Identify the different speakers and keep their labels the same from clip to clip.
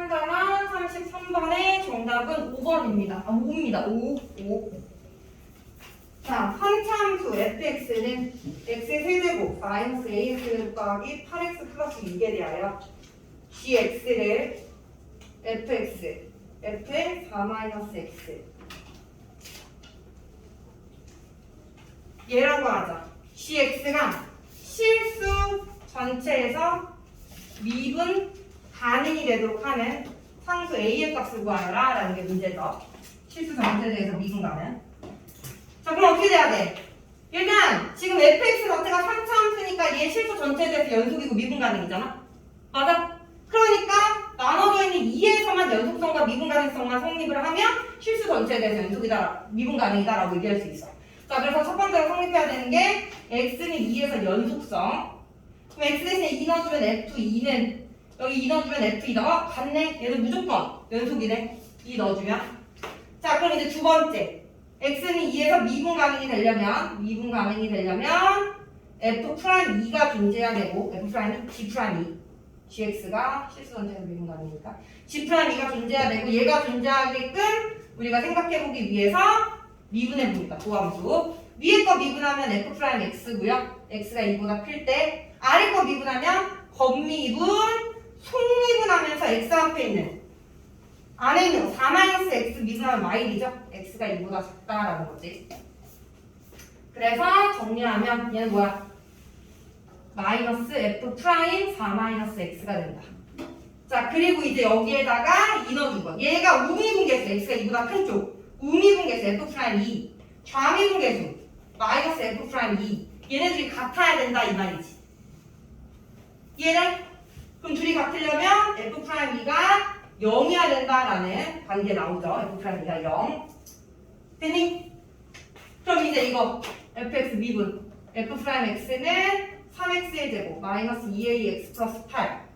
Speaker 1: 판단한 33번의 정답은 5번입니다. 아, 5입니다. 5, 5. 자, 한참수 fx는 x의 세제곱 마이너스 a의 세제곱 더하기 8x 플러스 6에 대하여 gx를 fx, f의 4 마이너스 x 얘라고 하자. gx가 실수 전체에서 미분 가능이 되도록 하는 상수 a의 값을 구하라 라는 게 문제죠. 실수 전체에 대해서 미분 가능. 자 그럼 어떻게 돼야 돼? 일단 지금 fx 자체가 3차 함수니까 얘 실수 전체에 대해서 연속이고 미분 가능이잖아. 맞아? 그러니까 나눠져 있는 2에서만 연속성과 미분 가능성만 성립을 하면 실수 전체에 대해서 연속이다, 미분 가능이다라고 얘기할 수 있어. 자 그래서 첫 번째로 성립해야 되는 게 x는 2에서 연속성. 그럼 x 대신에 2 넣어주면 f2는 여기 2 넣어주면 f2다. 어? 같네. 얘는 무조건 연속이네. 2 넣어주면. 자 그럼 이제 두 번째. x는 2에서 미분 가능이 되려면 미분 가능이 되려면 f'2가 존재해야 되고 f'은 g'2 gx가 실수 전체에서 미분 가능이니까 g'2가 존재해야 되고 얘가 존재하게끔 우리가 생각해보기 위해서 미분해봅니다 도함수 위에 거 미분하면 f'x고요 x가 2보다 클 때 아래 거 미분하면 겉미분 속미분하면서 x 앞에 있는 안에 있는 거 4-x 미분하면 y이죠 x가 2보다 작다라는 거지 그래서 정리하면 얘는 뭐야 마이너스 f 프라임 4 마이너스 x가 된다. 자 그리고 이제 여기에다가 이 넣어준 거. 얘가 우미분계수 x가 이보다 큰 쪽. 우미분계수 f 프라임 2. 좌미분계수 마이너스 f 프라임 2. 얘네들이 같아야 된다 이 말이지. 이해돼? 그럼 둘이 같으려면 f 프라임 2가 0이어야 된다라는 관계 나오죠. f 프라임 2가 0. 됐니? 그럼 이제 이거 fx 미분 f 프라임 x는 3x의 제곱 마이너스 2ax 플러스 8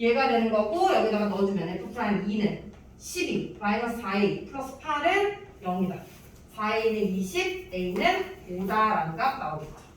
Speaker 1: 얘가 되는 거고 여기다가 넣어주면 f 프라임 2는 12 마이너스 4a 플러스 8은 0이다 4a는 20 a는 5다라는 값 나오겠죠